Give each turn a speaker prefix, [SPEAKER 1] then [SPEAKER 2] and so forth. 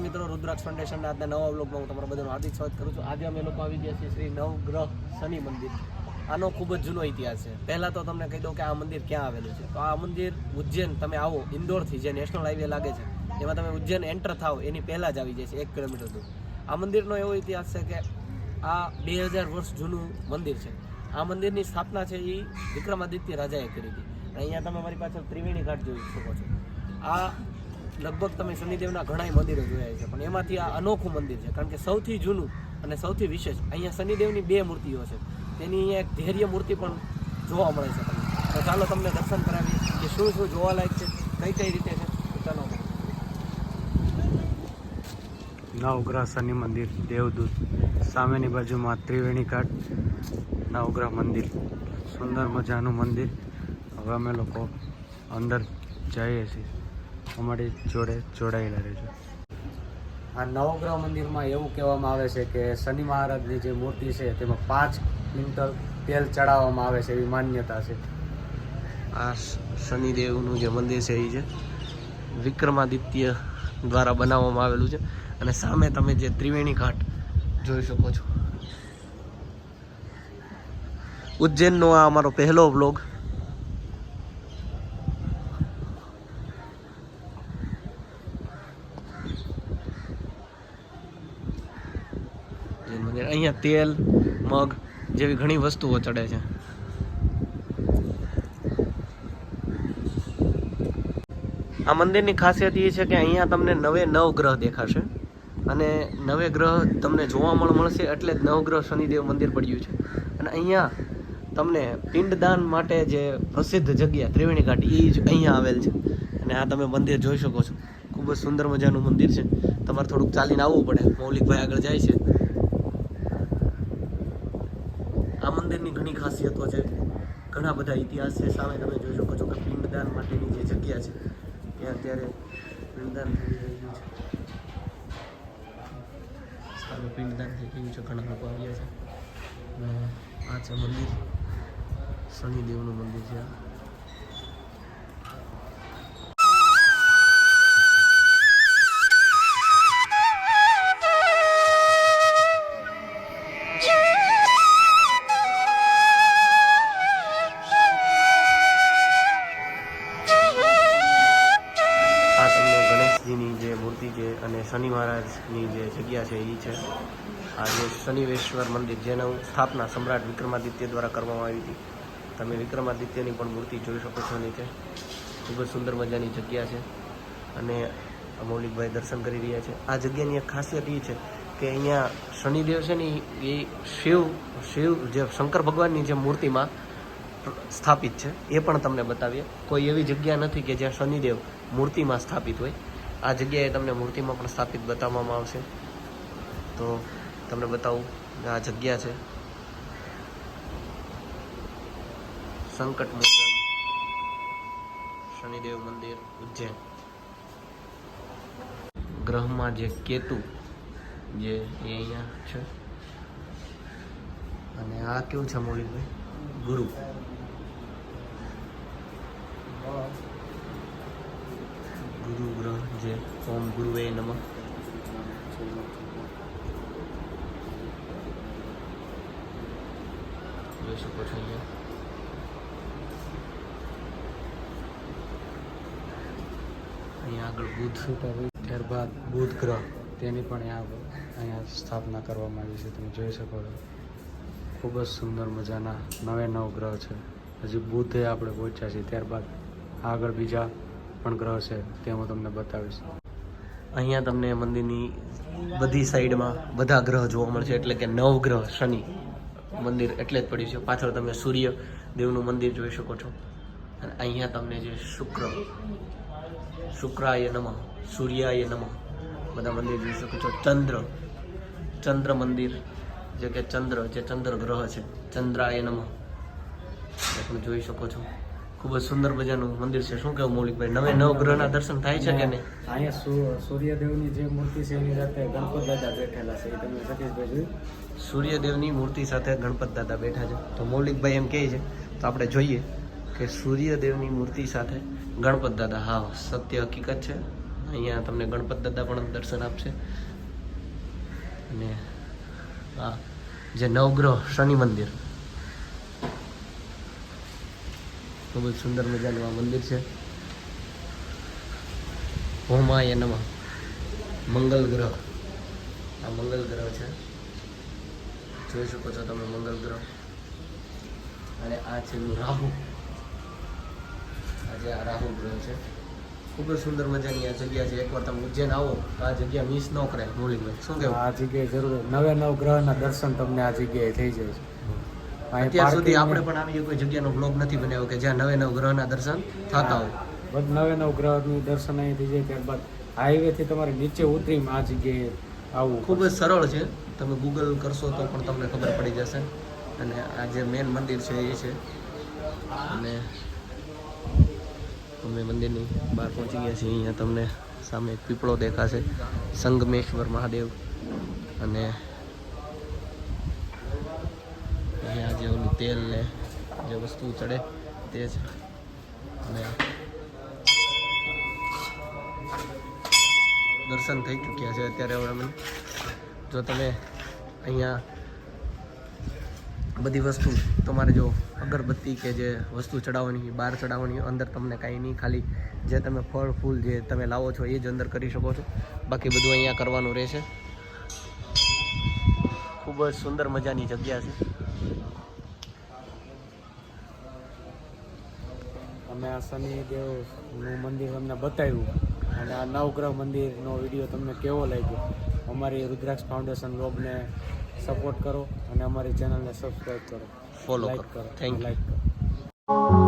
[SPEAKER 1] મિત્રો, રુદ્રાક્ષ ફાઉન્ડેશનના આજના નવા વ્લોગમાં હું તમારા બધાનું હાર્દિક સ્વાગત કરું છું. આજે અમે લોકો આવી ગયા છીએ શ્રી નવગ્રહ શનિ મંદિર. આનો ખૂબ જ જૂનો ઇતિહાસ છે. પહેલાં તો તમને કહી દઉં કે આ મંદિર ક્યાં આવેલું છે? તો આ મંદિર ઉજ્જૈન, તમે આવો, ઇન્દોરથી જે નેશનલ હાઈવે લાગે છે, એમાં તમે ઉજ્જૈન એન્ટર થાવ એની પહેલાં જ આવી જાય છે, એક કિલોમીટર દૂર. આ મંદિરનો એવો ઇતિહાસ છે કે આ બે હજાર વર્ષ જૂનું મંદિર છે. આ મંદિરની સ્થાપના છે એ વિક્રમાદિત્ય રાજાએ કરી હતી. અહીંયા તમે મારી પાછળ ત્રિવેણી ઘાટ જોઈ શકો છો. આ લગભગ તમે શનિદેવના ઘણાય મંદિરો જોયા છે, પણ એમાંથી આ અનોખું મંદિર છે, કારણ કે સૌથી જૂનું અને સૌથી વિશેષ અહીંયા શનિદેવની બે મૂર્તિઓ છે. તેની એક ધૈર્ય મૂર્તિ પણ જોવા મળે છે તમને. તો ચાલો તમને દર્શન કરાવીએ. કે શું શું જોવાલાયક છે, કઈ કઈ રીતે છે ચાલો.
[SPEAKER 2] નવગ્રહ શનિ મંદિર, દેવદૂત. સામેની બાજુમાં ત્રિવેણી ઘાટ, નવગ્રહ મંદિર. સુંદર મજાનું મંદિર. હવે અમે લોકો અંદર જઈએ છીએ. અમારી જોડે જોડાયેલા રહેજો આ નવગ્રહ મંદિરમાં એવું કહેવામાં આવે છે કે શનિ મહારાજની જે મૂર્તિ છે તેમાં પાંચ ક્વિન્ટલ તેલ ચડાવવામાં આવે છે એવી માન્યતા છે.
[SPEAKER 1] આ શનિદેવનું જે મંદિર છે એ છે વિક્રમાદિત્ય દ્વારા બનાવવામાં આવેલું છે અને સામે તમે જે ત્રિવેણી ઘાટ જોઈ શકો છો. ઉજ્જૈનનો આ અમારો પહેલો બ્લોગ અહીંયા તેલ, મગ જેવી ઘણી વસ્તુઓ ચડે છે. આ મંદિરની ખાસિયત એ છે કે અહીંયા તમને નવે નવ ગ્રહ દેખાશે અને નવે ગ્રહ તમને જોવા મળ, મળશે એટલે જ નવગ્રહ શનિદેવ મંદિર પડ્યું છે. અને અહીંયા તમને પિંડદાન માટે જે પ્રસિદ્ધ જગ્યા ત્રિવેણી ઘાટ એ જ અહીંયા આવેલ છે. અને આ તમે મંદિર જોઈ શકો છો. ખૂબ જ સુંદર મજાનું મંદિર છે. તમારે થોડુંક ચાલીને આવવું પડે. મૌલિકભાઈ આગળ જાય છે આ મંદિરની ઘણી ખાસિયતો છે. ઘણા બધા ઇતિહાસ છે. સામે તમે જોઈ શકો છો કે પિંડદાન માટેની જે જગ્યા છે ત્યાં અત્યારે પિંડદાન થઈ રહ્યું છે. સારું પિંડદાન થઈ ગયું છે. ઘણા લોકો આવ્યા છે. આ છે મંદિર. શનિદેવનું મંદિર છે જે અને શનિ મહારાજની જે જગ્યા છે એ છે. આ જે શનિવેશ્વર મંદિર જેનું સ્થાપના સમ્રાટ વિક્રમાદિત્ય દ્વારા કરવામાં આવી હતી. તમે વિક્રમાદિત્યની પણ મૂર્તિ જોઈ શકો છો નીચે. ખૂબ જ સુંદર મજાની જગ્યા છે અને મૌલિકભાઈ દર્શન કરી રહ્યા છે. આ જગ્યાની એક ખાસિયત એ છે કે અહીંયા શનિદેવ છે ને એ શિવ શિવ જે શંકર ભગવાનની જે મૂર્તિમાં સ્થાપિત છે, એ પણ તમને બતાવીએ. કોઈ એવી જગ્યા નથી કે જ્યાં શનિદેવ મૂર્તિમાં સ્થાપિત હોય. આ જગ્યાએ તમને મૂર્તિમાં પણ સ્થાપિત બતાવવામાં આવશે. તો તમને બતાવું, આ જગ્યા છે. સંકટ મોચન શનિદેવ મંદિર, ઉજ્જૈન. ગ્રહમાં જે કેતુ જે એ અહીંયા છે. અને આ કેવું છે મોરીભાઈ ગુરુ. ગુરુ ગ્રહ જે ઓમ ગુરુએ નમઃ. જોઈ શકો છો અહીંયા. અહીંયા આગળ બુધ,
[SPEAKER 2] ત્યારબાદ બુધ ગ્રહ, તેની પણ અહીંયા અહીંયા સ્થાપના કરવામાં આવી છે, તમે જોઈ શકો છો. ખૂબ જ સુંદર મજાના નવે નવ ગ્રહ છે. હજી બુધે આપણે પહોંચ્યા છીએ, ત્યારબાદ આગળ બીજા પણ ગ્રહ છે, તે હું તમને બતાવીશ.
[SPEAKER 1] અહીંયા તમને મંદિરની બધી સાઈડમાં બધા ગ્રહ જોવા મળશે, એટલે કે નવગ્રહ શનિ મંદિર એટલે જ પડ્યું છે. પાછળ તમે સૂર્ય દેવનું મંદિર જોઈ શકો છો. અને અહીંયા તમને જે શુક્ર, શુક્રાય નમઃ, સૂર્યાય નમઃ, બધા મંદિર જોઈ શકો છો. ચંદ્ર ચંદ્ર મંદિર, જે કે ચંદ્ર, જે ચંદ્ર ગ્રહ છે, ચંદ્રાય નમઃ તમે જોઈ શકો છો. ખૂબ જ સુંદર મજાનું મંદિર છે. શું કેવું મૌલિકભાઈ? નવે નવ ગ્રહના દર્શન થાય છે કે નહીં?
[SPEAKER 2] અહીંયા સૂર્યદેવની જે મૂર્તિ છે એની સાથે ગણપત દાદા બેઠેલા છે. તમે સતીશભાઈ જોયું?
[SPEAKER 1] સૂર્યદેવની મૂર્તિ સાથે ગણપત દાદા બેઠા છે. તો મૌલિકભાઈ એમ કહે છે તો આપણે જોઈએ કે સૂર્યદેવની મૂર્તિ સાથે ગણપત દાદા હા સત્ય હકીકત છે. અહીંયા તમને ગણપત દાદા પણ દર્શન આપશે. અને હા જે નવગ્રહ શનિ મંદિર ખૂબ જ સુંદર મજાનું આ મંદિર છે. હોમાય નમઃ. મંગલ ગ્રહ. આ મંગલ ગ્રહ છે. જોઈ શકો છો તમે મંગલ ગ્રહ. અને આ છે રાહુ. આજે આ રાહુ ગ્રહ છે. ખૂબ જ સુંદર મજાની આ જગ્યા છે. એકવાર તમે ઉજ્જૈન આવો, તો આ જગ્યા મિસ ન કરે મુરલીભાઈ શું કહેવાય
[SPEAKER 2] આ જગ્યાએ જરૂર. નવે નવ ગ્રહના દર્શન તમને આ જગ્યાએ થઈ જાય છે.
[SPEAKER 1] અત્યાર સુધી આપણે પણ આવી કોઈ જગ્યાનો બ્લોગ નથી બનાવ્યો કે જ્યાં નવે નવ ગ્રહના દર્શન થતા હોય.
[SPEAKER 2] બધ નવે નવ ગ્રહનું દર્શન અહીં થઈ જાય ત્યારબાદ હાઈવેથી તમારે નીચે ઉતરીમાં આ જગ્યાએ આવવું
[SPEAKER 1] ખૂબ જ સરળ છે. તમે ગૂગલ કરશો તો પણ તમને ખબર પડી જશે. અને આ જે મેન મંદિર છે એ છે. અને અમે મંદિરની બહાર પહોંચી ગયા છીએ. અહીંયા તમને સામે એક પીપળો દેખાશે. સંગમેશ્વર મહાદેવ. અને અહીંયા જે ઓલું તેલ ને જે વસ્તુ ચડે તે છે અને દર્શન થઈ ચૂક્યા છે અત્યારે હવે અમે જો તમે અહીંયા બધી વસ્તુ તમારે જો અગરબત્તી કે જે વસ્તુ ચડાવવાની બહાર ચડાવવાની, અંદર તમને કાંઈ નહીં, ખાલી જે તમે ફળ, ફૂલ જે તમે લાવો છો એ જ અંદર કરી શકો છો. બાકી બધું અહીંયા કરવાનું રહેશે. ખૂબ જ સુંદર મજાની જગ્યા છે.
[SPEAKER 2] અમે આ શનિદેવનું મંદિર તમને બતાવ્યું. અને આ નવગ્રહ મંદિરનો વીડિયો તમને કેવો લાગ્યો? અમારી રુદ્રાક્ષ ફાઉન્ડેશન લોબને સપોર્ટ કરો અને અમારી ચેનલને સબસ્ક્રાઈબ કરો.
[SPEAKER 1] ફોલો
[SPEAKER 2] કરો.
[SPEAKER 1] થેન્ક યુ
[SPEAKER 2] લાઈક કરો.